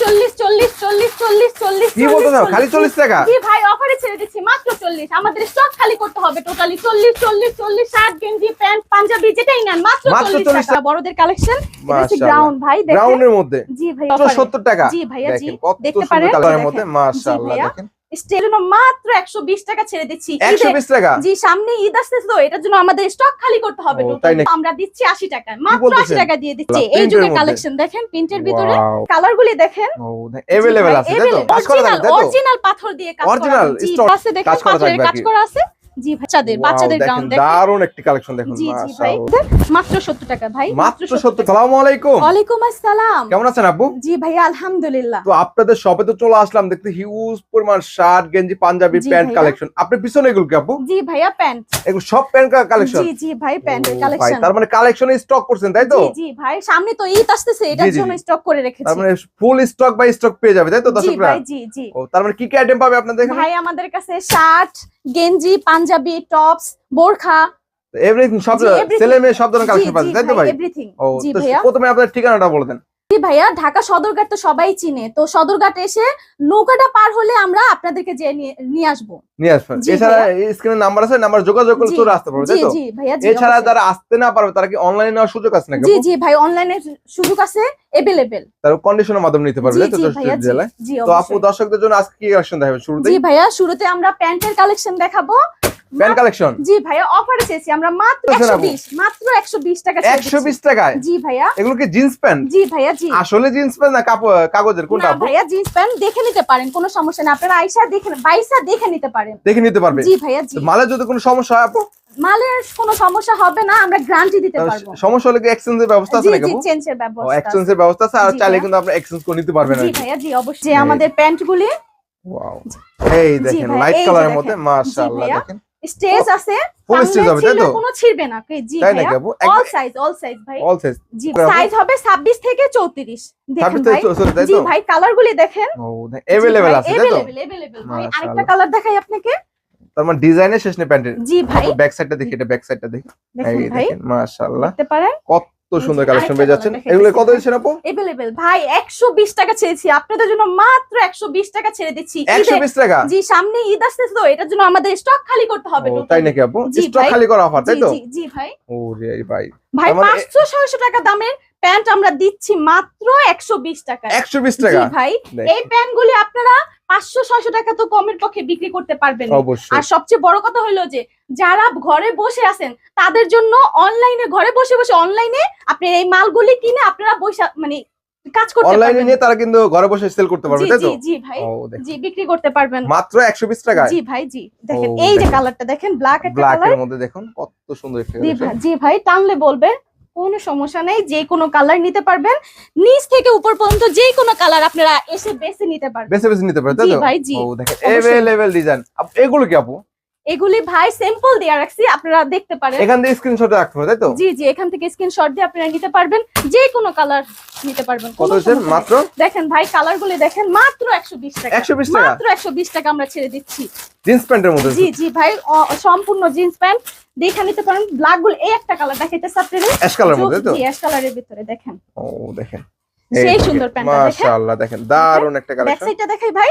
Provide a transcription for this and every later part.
চল্লিশ চল্লিশ চল্লিশ চল্লিশ চল্লিশ চল্লিশ কি বলতে চাও? খালি 40 টাকা? জি ভাই অফারে ছেড়ে দিচ্ছি মাত্র চল্লিশ। আমাদের স্টক খালি করতে হবে টোটালি চল্লিশ চল্লিশ চল্লিশ শার্ট গেঞ্জি প্যান্ট পাঞ্জাবি যেটাই নেন মাত্র মাত্র চল্লিশ টাকা। বড়দের কালেকশন গ্রাউন্ড ভাই মধ্যে। জি ভাই মাত্র offer এ। 70 টাকা। জি ভাইয়া জি। দেখতে পারেন। মধ্যে। মাশাআল্লাহ ভাইয়া। দেখেন। স্টের জন্য মাত্র একশো বিশ টাকা ছেড়ে দিচ্ছি ঈদে- 120 টাকা জি সামনে ঈদ আসতেছে তো এটার জন্য আমাদের স্টক খালি করতে হবে ও, total। তাই নাকি? আমরা দিচ্ছি আশি টাকা মাত্র বলতেছেন? আশি টাকা দিয়ে দিচ্ছি Print এই এর যুগের মধ্যে? কালেকশন দেখেন প্রিন্টের ভিতরে Wow. কালার গুলি দেখেন ও अवेलेबल আছে তাই তো কাজ করা থাকবে তাই তো অরিজিনাল পাথর দিয়ে কাজ করা Original, আছে। জি stock, আছে দেখেন কাজ করা পাথরের থাকবে কাজ আর কি। করা আছে জি বাচ্চাদের বাচ্চাদের দেখেন, দেখেন। দারুণ একটি কালেকশন দেখুন জি জি ভাই। মাত্র সত্তর টাকা ভাই মাত্র 70 সালামু আলাইকুম। ওয়ালাইকুম আসসালাম। কেমন আছেন আপু জি ভাইয়া আলহামদুলিল্লাহ। তো আপনাদের শপে তো চলে আসলাম দেখতে হিউজ পরিমাণ শার্ট গেঞ্জি পাঞ্জাবি প্যান্ট কালেকশন আপনি পিছনে এগুলো কি আপু জি ভাইয়া প্যান্ট এগুলো সব প্যান্ট কালেকশন জি জি ভাই প্যান্টের কালেকশন তার মানে কালেকশনে স্টক করছেন তাই তো? জি জি ভাই সামনে তো ঈদ আসতেছে এটার জন্য স্টক করে রেখেছি। তার মানে ফুল স্টক বাই স্টক পেয়ে যাবে তাই তো জি দর্শকরা? ভাই জি জি। ও তার মানে কি কি আইটেম পাবে আপনাদের এখানে? ভাই আমাদের কাছে শার্ট গেঞ্জি পাঞ্জাবি টপস বোরখা। এভরিথিং সব ছেলে মেয়ে সব ধরনের কালেকশন পাচ্ছেন তাই তো ভাই এভরিথিং ও জি ভাইয়া। প্রথমে আপনার ঠিকানাটা বলে দেন। ভাইয়া ঢাকা সদরঘাট তো সবাই চিনে। তো সদরঘাট এসে নৌকাটা পার হলে আমরা আপনাদেরকে যে নিয়ে আসব। নিয়ে আসবেন এছাড়া স্ক্রিনে নাম্বার আছে নাম্বার যোগাযোগ করে চলে আসতে পারবে তাই তো? জি ভাইয়া এছাড়া যারা আসতে না পারবে তারা কি অনলাইনে নেওয়ার সুযোগ আছে নাকি জি জি ভাই অনলাইনে সুযোগ আছে এভেলেবেল তার কন্ডিশনের মাধ্যমে নিতে পারবে তো জেলায়? তো আপু দর্শকদের জন্য আজকে কি কালেকশন দেখাবে শুরুতে জি ভাইয়া শুরুতে আমরা প্যান্টের কালেকশন দেখাবো। প্যান্ট কালেকশন জি ভাইয়া অফারে চেয়েছি। আমরা মাত্র আচ্ছা, একশো আপু। বিশ মাত্র একশো বিশ টাকা ছেড়ে একশো দিচ্ছি। বিশ টাকায়? জি ভাইয়া। এগুলো কি জিন্স প্যান্ট জি ভাইয়া জি। আসলে জিন্স প্যান্ট না কাগজের? কোনটা না ভাইয়া জিন্স প্যান্ট দেখে নিতে পারেন কোনো সমস্যা নেই। আপনারা আইসা দেখে বাইসা দেখে নিতে পারেন। দেখে নিতে পারবে? জি ভাইয়া জি। তো মালের যদি কোনো সমস্যা হয় আপু? মালের কোনো সমস্যা হবে না আমরা গ্যারান্টি দিতে পারব। সমস্যা হলে কি এক্সচেঞ্জের ব্যবস্থা আছে নাকি জি আপু? চেঞ্জের ব্যবস্থা। এক্সচেঞ্জের ব্যবস্থা আছে আর চাইলে কিন্তু আপনি এক্সচেঞ্জ করে নিতে পারবেন জি ভাইয়া জি অবশ্যই। যে আমাদের প্যান্ট গুলি ওয়াও এই দেখেন লাইট কালারের দেখেন। মধ্যে মাশাআল্লাহ। দেখেন। স্টেজ আছে ফুল সামনে স্টেজ হবে তাই ছিঁড়লে তো কোনো ছিড়বে না কে- জি তাই ভাইয়া নাকি আপু অল সাইজ অল সাইজ ভাই অল সাইজ জি করে আপু? সাইজ হবে 26 থেকে 34 দেখেন ছাব্বিশ ভাই থেকে চৌষট্টি তাই জি তো ভাই কালার গুলি দেখেন ও अवेलेबल আছে তাই তো अवेलेबल अवेलेबल ভাই মাশাআল্লাহ। আরেকটা কালার দেখাই আপনাকে তার মানে ডিজাইনের শেষ নেই প্যান্টের জি ভাই ব্যাক সাইডটা দেখি এটা ব্যাক সাইডটা দেখি দেখুন এই ভাই দেখেন মাশাআল্লাহ দেখতে পারেন কত এই সুন্দর যে কালেকশন আরেকটা পেয়ে যাচ্ছেন colour এগুলো দেখাইতেছি কত ভাই। দিচ্ছেন আপু अवेलेबल ভাই 120 টাকা ছেড়েছি আপনাদের জন্য মাত্র 120 টাকা ছেড়ে দিচ্ছি একশো ঈদে- বিশ টাকা জি সামনে ঈদ আসতেছে তো এটার জন্য আমাদের স্টক খালি করতে হবে ও, total। তাই নাকি আপু জি স্টক ভাই। খালি করা অফার তাই জি তো জি জি ভাই ও রে ভাই ভাই তার মানে- 500 600 টাকা দামের প্যান্ট আমরা দিচ্ছি মাত্র 120 টাকায় একশো বিশ টাকা? ভাই এই প্যান্ট গুলি আপনারা পাঁচশো ছয়শো টাকা তো কমের পক্ষে বিক্রি করতে পারবেন আর সবচেয়ে বড় কথা হলো যে যারা ঘরে বসে আছেন তাদের জন্য অনলাইনে ঘরে বসে বসে অনলাইনে আপনি এই মালগুলি কিনে আপনারা বসে মানে কাজ করতে অনলাইনে নিয়ে তারা কিন্তু ঘরে বসে সেল করতে পারবে জি তাই তো? জি জি ভাই জি বিক্রি করতে পারবেন। মাত্র একশো বিশ জি ভাই জি। দেখেন এই যে কালারটা দেখেন ব্ল্যাক একটা ব্ল্যাক কালারের মধ্যে দেখুন কত সুন্দর একটা জি ভাই জি ভাই টানলে বলবে কোনো সমস্যা নেই যে কোনো কালার নিতে পারবেন। নিচ থেকে উপর পর্যন্ত যে কোনো কালার আপনারা এসে বেছে নিতে পারবেন। বেছে বেছে নিতে পারবেন তাই তো? ভাই, জি। ও দেখেন এভেলেবল ডিজাইন এগুলো কি আপু? এগুলি ভাই স্যাম্পল দেয়া রাখছি আপনারা দেখতে পারেন। এখান থেকে স্ক্রিনশট রাখতে হবে তাই তো? জি জি এখান থেকে স্ক্রিনশট দিয়ে আপনারা নিতে পারবেন যে কোনো কালার নিতে পারবেন। কত হচ্ছে মাত্র? দেখেন ভাই কালার গুলি দেখেন মাত্র 120 টাকা। 120 টাকা? মাত্র 120 টাকা আমরা ছেড়ে দিচ্ছি। জিন্স প্যান্টের মধ্যে? জি জি ভাই সম্পূর্ণ জিন্স প্যান্ট দেখে নিতে পারেন ব্ল্যাকগুলো এই একটা কালার দেখাইতেছে আপনাদের। অ্যাশ কালার মধ্যে তো? জি অ্যাশ কালারের ভিতরে দেখেন। ও দেখেন। সেই সুন্দর প্যান্টটা দেখেন। মাশাআল্লাহ দেখেন দারুণ একটা ব্যাক সাইডটা দেখাই ভাই।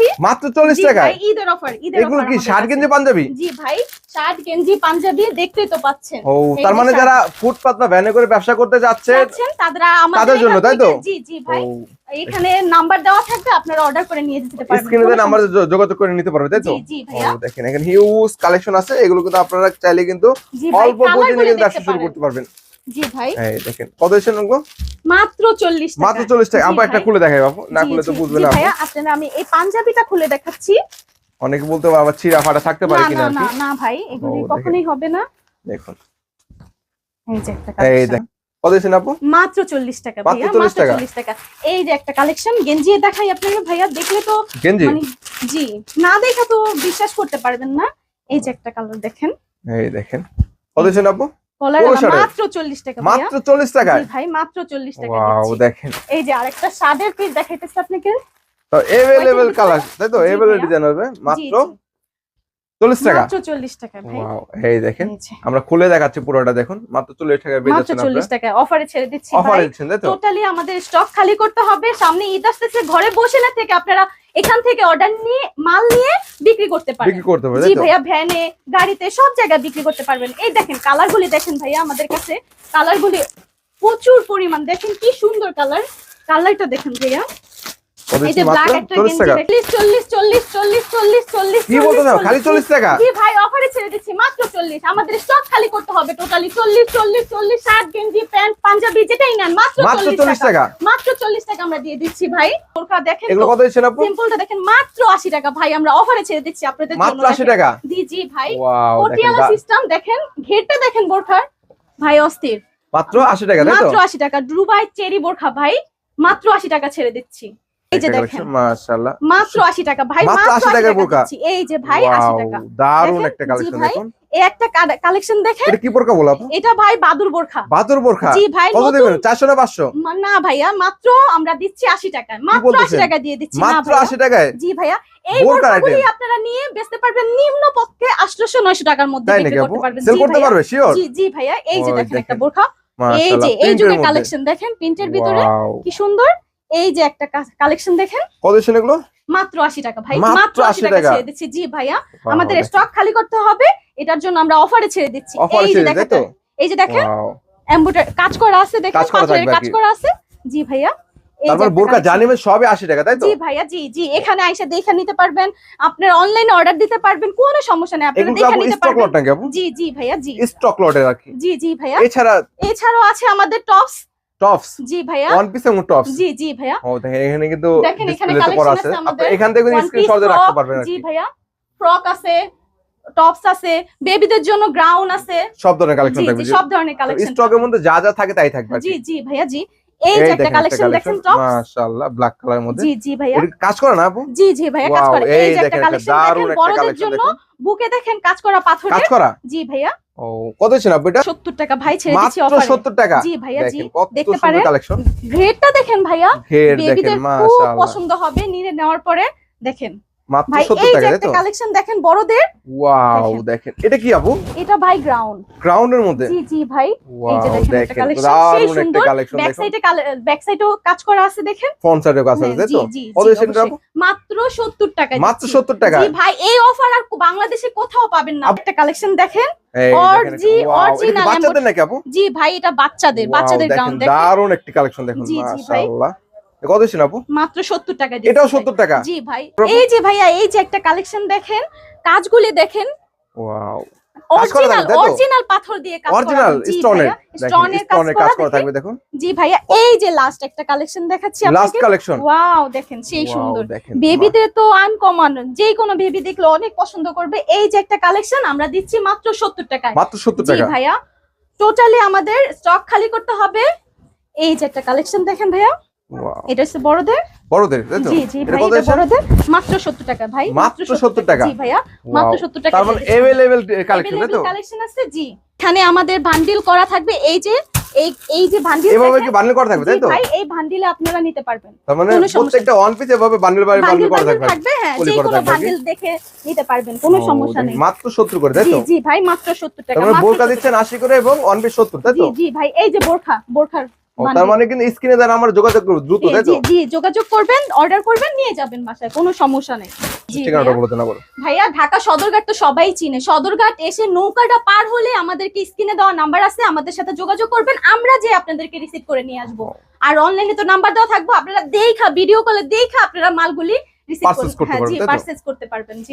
মাত্র 40 জি টাকায়? ভাই, ঈদের অফার ঈদের এগুলো কি শার্ট গেঞ্জি পাঞ্জাবি? জি ভাই শার্ট গেঞ্জি পাঞ্জাবি দেখতেই তো পাচ্ছেন। ও তার মানে যারা ফুটপাত বা ভ্যানে করে ব্যবসা করতে যাচ্ছে আমাদের তাদের জন্য, তাই তো? জি জি ভাই। এখানে নাম্বার দেওয়া থাকবে আপনারা অর্ডার করে নিয়ে যেতে পারবেন। স্ক্রিনে কোনো নাম্বার যোগাযোগ করে নিতে পারবে তাই তো? জি জি ভাইয়া। দেখেন এখানে হিউজ কালেকশন আছে এগুলো কিন্তু আপনারা চাইলে কিন্তু অল্প পুঁজি নিয়ে ব্যবসা শুরু করতে পারবেন। জি ভাই। এই দেখেন কত এসেছেন ওগুলো মাত্র চল্লিশ মাত্র চল্লিশ টাকা। জি একটা খুলে দেখাই বাবু না খুলে তো বুঝবে না ভাইয়া আপনারা আমি এই পাঞ্জাবিটা খুলে দেখাচ্ছি। অনেকে বলতে আবার ছিঁড়া ফাটা থাকতে পারে কিনা না না ভাই এগুলি কখনোই হবে না। দেখুন। এই যে একটা এই collection। কত এসেছেন আপু? মাত্র চল্লিশ টাকা মাত্র ভাইয়া মাত্র টাকা। চল্লিশ টাকা। এই যে একটা কালেকশন গেঞ্জি দেখাই আপনাকে ভাইয়া দেখলে তো গেঞ্জি? মানে জি না দেখা তো বিশ্বাস করতে পারবেন না। এই যে একটা কালার দেখেন। এই দেখেন। কত এসেছেন আপু? মাত্র চল্লিশ টাকা মাত্র চল্লিশ টাকা ভাই মাত্র চল্লিশ টাকা ওয়াও দেখেন। এই যে আরেকটা শার্টের পিস দেখাইতেছে আপনাকে। তো এভেলেবেল কালার তাই তো? জি ডিজাইন হবে মাত্র জি। চল্লিশ টাকা? মাত্র চল্লিশ টাকা ভাই। ওয়াও এই দেখেন আমরা খুলে দেখাচ্ছি পুরোটা দেখুন মাত্র চল্লিশ টাকায় পেয়ে মাত্র যাচ্ছেন চল্লিশ আপনারা টাকা অফারে ছেড়ে দিচ্ছি অফার ভাই। তো? টোটালি আমাদের স্টক খালি করতে হবে সামনে ঈদ আসতেছে ঘরে বসে না থেকে আপনারা এখান থেকে অর্ডার নিয়ে মাল নিয়ে বিক্রি করতে পারবেন বিক্রি করতে পারে জি ভাইয়া ভ্যানে গাড়িতে সব জায়গায় বিক্রি করতে পারবেন। এই দেখেন কালার গুলি দেখেন ভাইয়া আমাদের কাছে। কালার গুলি প্রচুর পরিমাণ দেখেন কি সুন্দর কালার কালারটা দেখেন ভাইয়া। এই যে ব্ল্যাক একটা চল্লিশ গেঞ্জি টাকা। কি বলতে খালি জি ভাই অফারে ছেড়ে দিচ্ছি মাত্র চল্লিশ। আমাদের স্টক খালি করতে হবে টোটালি চল্লিশ চল্লিশ চল্লিশ শার্ট গেঞ্জি প্যান্ট পাঞ্জাবি যেটাই নেন মাত্র মাত্র চল্লিশ চল্লিশ টাকা। টাকা। মাত্র চল্লিশ টাকা আমরা দিয়ে দিচ্ছি ভাই। দেখেন এগুলো কত দিচ্ছেন আপু? সিম্পলটা দেখেন মাত্র আশি টাকা ভাই আমরা অফারে ছেড়ে দিচ্ছি আপনাদের জন্য মাত্র। টাকা? জি জি ভাই। সিস্টেম দেখেন ঘেরটা দেখেন বোরখার। ভাই অস্থির। মাত্র আশি টাকা তাই তো? মাত্র আশি টাকা ডুবাই চেরি বোরখা ভাই মাত্র আশি টাকা ছেড়ে দিচ্ছি। এই যে দেখেন মাশাআল্লাহ। মাত্র আশি টাকা। ভাই মাত্র মাত্র 80 টাকা বোরকা। এই যে ভাই টাকা। একটা কালেকশন দেখুন। এই একটা কালেকশন দেখেন। এটা কি বোরকা বলো আপু? এটা ভাই বাদুর বোরখা। বাহাদুর বোরকা জি ভাই কত দেবেন? চারশো না ভাইয়া মাত্র আমরা দিচ্ছি মাত্র আশি বলতেছেন? টাকা দিয়ে দিচ্ছি মাত্র টাকায়? জি ভাইয়া এই বোরকাগুলি আপনারা নিয়ে বেচতে পারবেন নিম্ন পক্ষে আটশোশো নয়শো টাকার মধ্যে বিক্রি করতে পারবেন। সেল জি করতে পারবে শিওর জি জি ভাইয়া এই যে দেখেন একটা। বোরখা। এই যে এই যুগের কালেকশন দেখেন প্রিন্টের ভিতরে কি সুন্দর। এই যে একটা কালেকশন দেখেন? কত দিচ্ছেন এগুলো? মাত্র আশি টাকা ভাই। মাত্র মাত্র আশি 80 টাকা। ছেড়ে দিচ্ছি। জি ভাইয়া আমাদের স্টক খালি করতে হবে। এটার জন্য আমরা অফারে ছেড়ে দিচ্ছি। এই যে দেখেন তো? এই যে দেখেন. এমব্রয়ডারি কাজ করা আছে দেখেন কাজ করা পাথরের কাজ করা আছে। জি ভাইয়া। তারপর বোরকা collection। জানিবে সবে আশি টাকা তাই তো? জি ভাইয়া জি জি। এখানে আইসা দেখে নিতে পারবেন। আপনার অনলাইনে অর্ডার দিতে পারবেন কোনো সমস্যা নেই। আপনারা দেখে নিতে পারবেন। জি জি ভাইয়া জি। স্টক লটের আর কি। জি জি ভাইয়া। এছাড়া এছাড়াও আছে আমাদের টপস টপস জি ভাইয়া। ওয়ান পিস এবং টপস জি জি ভাইয়া। ও দেখেন এখানে কিন্তু দেখেন এখানে কালেকশন আছে। আমাদের এখান থেকে স্ক্রিনশট দিয়ে রাখতে পারবেন জি ভাইয়া। ফ্রক আছে টপস আছে বেবিদের জন্য গ্রাউন আছে। সব ধরনের কালেকশন থাকবে জি সব ধরনের কালেকশন স্টকের মধ্যে যা যা থাকে তাই থাকবে জি জি ভাইয়া জি। এই যে একটা কালেকশন দেখছেন টপ মাশাআল্লাহ ব্ল্যাক কালারের মধ্যে। জি জি ভাইয়া। কাজ করে না আপু? জি জি ভাইয়া কাজ করে। এই এই যে একটা কালেকশন দেখেন বড়দের জন্য। বুকে দেখেন কাজ করা কাজ করা? জি ভাইয়া। ও কত ছিল আপু এটা? 70 টাকা ভাই ছেড়ে দিচ্ছি মাত্র 70 টাকা? জি ভাইয়া জি। দেখতে পারেন। কালেকশন গ্রেডটা দেখেন ভাইয়া। ঘের বেবিদের খুব পছন্দ হবে নিয়ে নেওয়ার পরে। দেখেন। মাত্র ভাই 70 টাকা তাই তো? কালেকশন দেখেন বড়দের? ওয়াও দেখেন। দেখেন। এটা কি আপু? এটা ভাই গ্রাউন্ড গ্রাউন্ডের মধ্যে? জি জি ভাই। এই যে দেখেন একটা কালেকশন সেই সুন্দর। ব্যাক সাইডে ব্যাক সাইডেও কাজ করা আছে দেখেন? ফ্রন্ট সাইডে কাজ আছে হ্যাঁ, তাই তো কত। মাত্র 70 টাকা মাত্র 70 টাকা? জি ভাই এই অফার আর বাংলাদেশে কোথাও পাবেন না। একটা কালেকশন দেখেন। বাচ্চাদের নাকি আপু? জি ভাই এটা বাচ্চাদের বাচ্চাদের গ্রাউন্ড দেখেন। দারুণ একটি কালেকশন দেখুন মাশাআল্লাহ। কত দিচ্ছেন আপু? মাত্র 70 টাকা এটাও ভাই। 70 টাকা? জি ভাই। এই যে ভাইয়া এই যে একটা কালেকশন দেখেন কাজগুলি দেখেন। ওয়াও। অরিজিনাল পাথর দিয়ে কাজ অরিজিনাল জি স্টোনের ভাইয়া, স্টোনের কাজ করা করা থাকবে দেখুন। জি ভাইয়া এই যে লাস্ট একটা কালেকশন দেখাচ্ছি লাস্ট কালেকশন ওয়াও দেখেন সেই সুন্দর। বেবিদের তো আনকমন যে কোনো বেবি দেখলে অনেক পছন্দ করবে। এই যে একটা কালেকশন আমরা দিচ্ছি মাত্র সত্তর টাকায়। মাত্র 70 জি টাকা। ভাইয়া টোটালি আমাদের স্টক খালি করতে হবে। এই যে একটা কালেকশন দেখেন ভাইয়া। এটা হচ্ছে বড়দের? বড়দের তাই তো? জি জি ভাই এটা বড়দের। মাত্র সত্তর টাকা ভাই মাত্র 70 টাকা? জি ভাইয়া মাত্র Wow, সত্তর টাকা তার মানে এভেলেবেল কালেকশন তাই তো? কালেকশন আছে জি। এখানে আমাদের বান্ডিল করা থাকবে এই যে এই এই যে বান্ডিল এভাবে কি বান্ডেল করা থাকবে তাই তো? ভাই এই বান্ডিলে আপনারা নিতে পারবেন। তার মানে প্রত্যেকটা ওয়ান পিস এভাবে বান্ডেল বাই বান্ডিল করা থাকবে থাকবে হ্যাঁ যে কোনো? বান্ডিল দেখে নিতে পারবেন কোনো সমস্যা নেই। মাত্র 70 করে তাই জি তো? জি ভাই মাত্র 70 টাকা মানে বোরকা দিচ্ছেন 80 করে এবং ওয়ান পিস 70 তাই জি তো? জি ভাই এই যে বোরখা বোরখার। তার মানে কিন্তু স্ক্রিনে দ্বারা আমরা যোগাযোগ করব দ্রুত তাই তো? জি জি যোগাযোগ করবেন অর্ডার করবেন নিয়ে যাবেন বাসায় কোনো সমস্যা নেই। ঠিকানাটা ভাইয়া। বলে দেন ভাইয়া ঢাকা সদরঘাট তো সবাই চিনে। সদরঘাট এসে নৌকাটা পার হলে আমাদেরকে স্ক্রিনে দেওয়া নাম্বার আছে আমাদের সাথে যোগাযোগ করবেন আমরা যে আপনাদেরকে রিসিভ করে নিয়ে আসব। আর অনলাইনে তো নাম্বার দেওয়া থাকব আপনারা দেখা ভিডিও কলে দেখা আপনারা মালগুলি রিসিভ করতে হ্যাঁ জি পারচেজ করতে পারবেন জি।